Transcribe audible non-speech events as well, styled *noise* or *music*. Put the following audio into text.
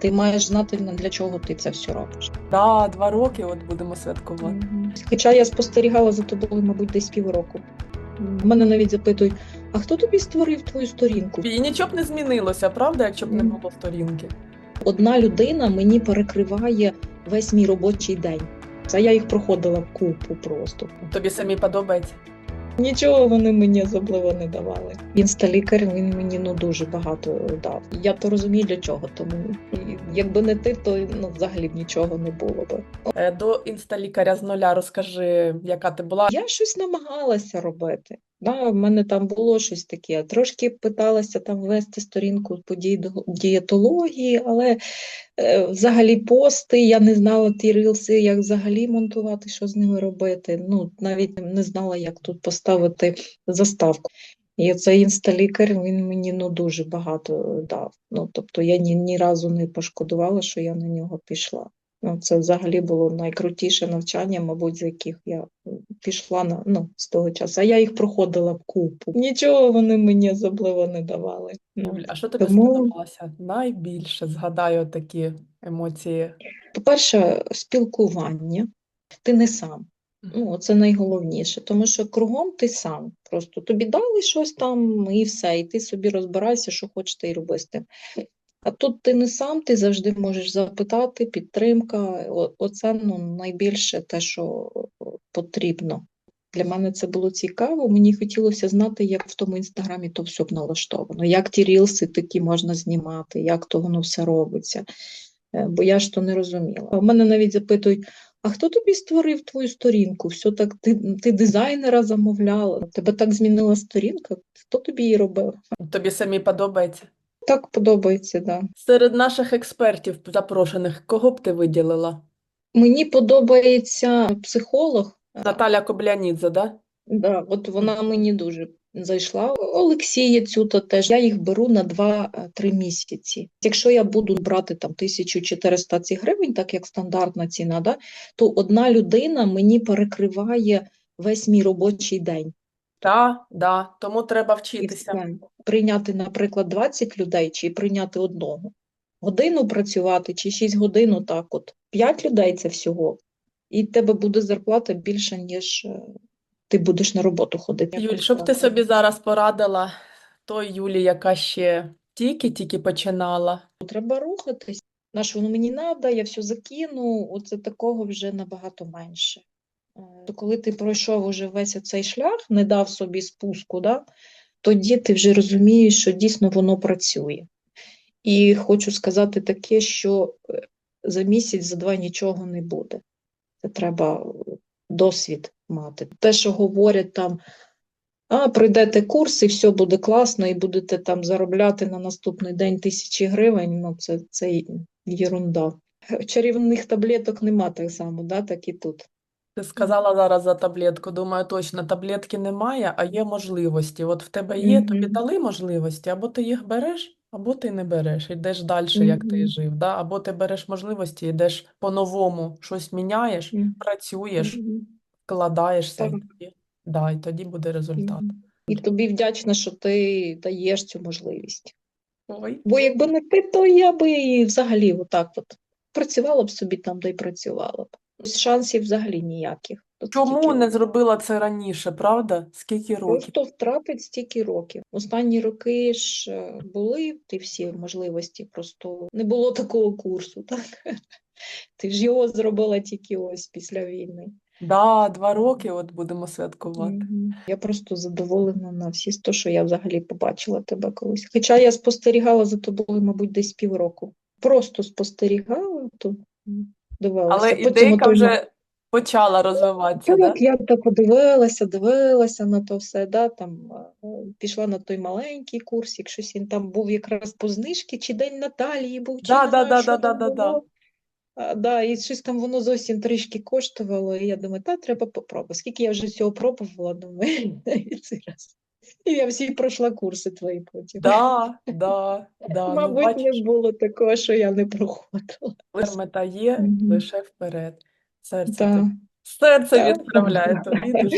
Ти маєш знати для чого ти це все робиш. Да, два роки от будемо святкувати. Хоча я спостерігала за тобою, мабуть, десь півроку. Мене навіть запитують: а хто тобі створив твою сторінку? І нічого б не змінилося, правда, якщо б не було сторінки. Одна людина мені перекриває весь мій робочий день. Це я їх проходила в купу просто. Тобі самі подобається. Нічого вони мені особливо не давали. Він сталікар, він мені ну дуже багато дав. Я то розумію для чого, тому якби не ти, то ну взагалі б нічого не було би. Е, До інсталікаря з нуля розкажи, яка ти була. Я щось намагалася робити. Да, в мене там було щось таке. Трошки питалася там вести сторінку по дієтології, але е, взагалі пости, я не знала ті рилси, як взагалі монтувати, що з ними робити. Ну, навіть не знала, як тут поставити заставку. І цей інсталікар він мені ну, дуже багато дав. Ну, тобто я ні, ні разу не пошкодувала, що я на нього пішла. Ну, це взагалі було найкрутіше навчання, мабуть, з яких я пішла на ну, з того часу. А я їх проходила в купу. Нічого вони мені особливо не давали. Ну, а що тобі Тому- сподобалося найбільше? Згадаю такі емоції. По-перше, спілкування. Ти не сам. Ну, це найголовніше, тому що кругом ти сам. Просто тобі дали щось там і все, і ти собі розбирайся, що хочеш ти й роби з тим. А тут ти не сам, ти завжди можеш запитати, підтримка. О- Оце ну, найбільше те, що потрібно. Для мене це було цікаво. Мені хотілося знати, як в тому інстаграмі то все б налаштовано, як ті рілси такі можна знімати, як то воно все робиться. Е, Бо я ж то не розуміла. У мене навіть запитують: а хто тобі створив твою сторінку? Все так, ти, ти дизайнера замовляла, тебе так змінила сторінка. Хто тобі її робив? Тобі самі подобається? Так подобається, да. Серед наших експертів запрошених, кого б ти виділила? Мені подобається психолог. Наталя Коблянідзе, да? Да, от вона мені дуже зайшла. Олексія Цюта теж. Я їх беру на 2-3 місяці. Якщо я буду брати там 1400 ці гривень, так як стандартна ціна, да, то одна людина мені перекриває весь мій робочий день. Так, да. Тому треба вчитися. Прийняти, наприклад, 20 людей чи прийняти одного. Годину працювати чи 6 годин, отак от. 5 людей це всього. І в тебе буде зарплата більша, ніж е, ти будеш на роботу ходити. Юль, що б ти собі зараз порадила той Юлі, яка ще тільки-тільки починала? Треба рухатись. На що воно мені треба, я все закину. Оце такого вже набагато менше. Е, То коли ти пройшов уже весь цей шлях, не дав собі спуску, да, тоді ти вже розумієш, що дійсно воно працює. І хочу сказати таке, що е, за місяць, за два нічого не буде. Це треба досвід мати. Те, що говорять там, а, пройдете курс, і все буде класно, і будете там заробляти на наступний день тисячі гривень, ну це, це єрунда. Чарівних таблеток нема так само, да, так і тут. Ти сказала зараз за таблетку. Думаю, точно, таблетки немає, а є можливості. От в тебе є, тобі дали можливості, або ти їх береш, або ти не береш, йдеш далі, як ти Мгм. жив. Да? Або ти береш можливості, йдеш по-новому, щось міняєш, Мгм. працюєш, Мгм. вкладаєшся, і Так. тоді, да, і тоді буде результат. Мгм. І тобі вдячна, що ти даєш цю можливість. Ой. Бо якби не ти, то я би і взагалі отак от працювала б собі там, де й працювала б. Шансів взагалі ніяких. Чому не зробила це раніше, правда? Скільки років? Просто втратить стільки років. Останні роки ж е, були ті всі можливості, просто не було такого курсу, *laughs* так? Ти ж його зробила тільки ось після війни. Да, два роки от будемо святкувати. Я просто задоволена на всі сто, що я взагалі побачила тебе колись. Хоча я спостерігала за тобою, мабуть, десь півроку. Просто спостерігала, то дивилася. Але ідейка вже почала розвиватися, да? Я так подивилася, дивилася на то все, да, там, е, пішла на той маленький курсик, щось він там був якраз по знижці, чи День Наталії був, чи Да, не да, знаю, да, да, да, да, да. А, да, і щось там воно зовсім трішки коштувало, і я думаю, та треба попробувати. Скільки я вже всього пробувала, думаю, *laughs* цей раз. І я всі пройшла курси твої потім. Да, да, да. Ну, Мабуть, бачиш, не було такого, що я не проходила. мета є, Мгм. лише вперед. Серце, Да. серце да. відправляє тобі. дуже